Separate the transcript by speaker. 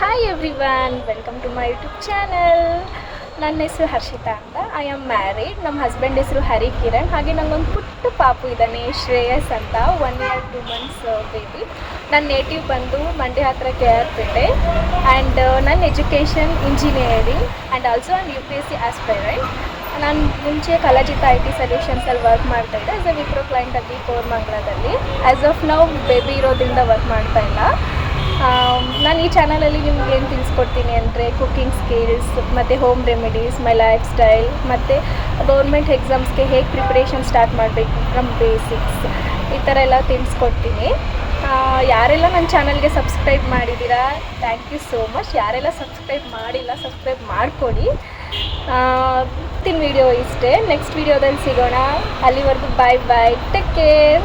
Speaker 1: Hi everyone welcome to my YouTube channel ನನ್ನ ಹೆಸರು ಹರ್ಷಿತಾ ಅಂತ. ಐ ಆಮ್ ಮ್ಯಾರಿಡ್ ನಮ್ಮ ಹಸ್ಬೆಂಡ್ ಹೆಸರು ಹರಿ ಕಿರಣ್ ಹಾಗೆ ನನಗೊಂದು ಪುಟ್ಟ ಪಾಪು ಇದ್ದಾನೆ, ಶ್ರೇಯಸ್ ಅಂತ. One year two months baby ನನ್ನ ನೇಟಿವ್ ಬಂದು ಮಂಡ್ಯ ಹತ್ರ ಕೆ ಆರ್ ಪೇಟೆ ಆ್ಯಂಡ್ ನನ್ನ ಎಜುಕೇಷನ್ ಇಂಜಿನಿಯರಿಂಗ್ ಆ್ಯಂಡ್ ಆಲ್ಸೋ ನಾನು U P S C aspirant ನಾನು ಮುಂಚೆ ಕಲಾಜಿತ ಐ ಟಿ ಸೊಲ್ಯೂಷನ್ಸಲ್ಲಿ ವರ್ಕ್ ಮಾಡ್ತಾ ಇದ್ದೆ. ಆಸ್ ಎ ವಿಪ್ರೋ ಕ್ಲೈಂಟಲ್ಲಿ ಕೋರ್ಮಂಗ್ಲದಲ್ಲಿ ಆ್ಯಸ್ ಆಫ್ ನಾವು ಬೇಬಿ ಇರೋದ್ರಿಂದ ವರ್ಕ್ ಮಾಡ್ತಾ ಇಲ್ಲ. ನಾನು ಈ ಚಾನಲಲ್ಲಿ ನಿಮ್ಗೆ ಏನು ತಿಳಿಸ್ಕೊಡ್ತೀನಿ ಅಂದರೆ ಕುಕ್ಕಿಂಗ್ ಸ್ಕಿಲ್ಸ್ ಮತ್ತು home remedies my life style ಮತ್ತು ಗೌರ್ಮೆಂಟ್ ಎಕ್ಸಾಮ್ಸ್ಗೆ ಹೇಗೆ ಪ್ರಿಪ್ರೇಷನ್ ಸ್ಟಾರ್ಟ್ ಮಾಡಬೇಕು ಫ್ರಮ್ ಬೇಸಿಕ್ಸ್ ಈ ಥರ ಎಲ್ಲ ತಿಳಿಸ್ಕೊಡ್ತೀನಿ. ಯಾರೆಲ್ಲ ನನ್ನ ಚಾನಲ್ಗೆ ಸಬ್ಸ್ಕ್ರೈಬ್ ಮಾಡಿದ್ದೀರಾ ಥ್ಯಾಂಕ್ ಯು ಸೋ ಮಚ್ ಯಾರೆಲ್ಲ ಸಬ್ಸ್ಕ್ರೈಬ್ ಮಾಡಿಲ್ಲ ಸಬ್ಸ್ಕ್ರೈಬ್ ಮಾಡಿಕೊಡಿ. ತಿನ್ ವಿಡಿಯೋ ಇಷ್ಟೇ. ನೆಕ್ಸ್ಟ್ ವಿಡಿಯೋದಲ್ಲಿ ಸಿಗೋಣ. ಅಲ್ಲಿವರೆಗೂ ಬಾಯ್ ಬಾಯ್ ಟೇಕ್ ಕೇರ್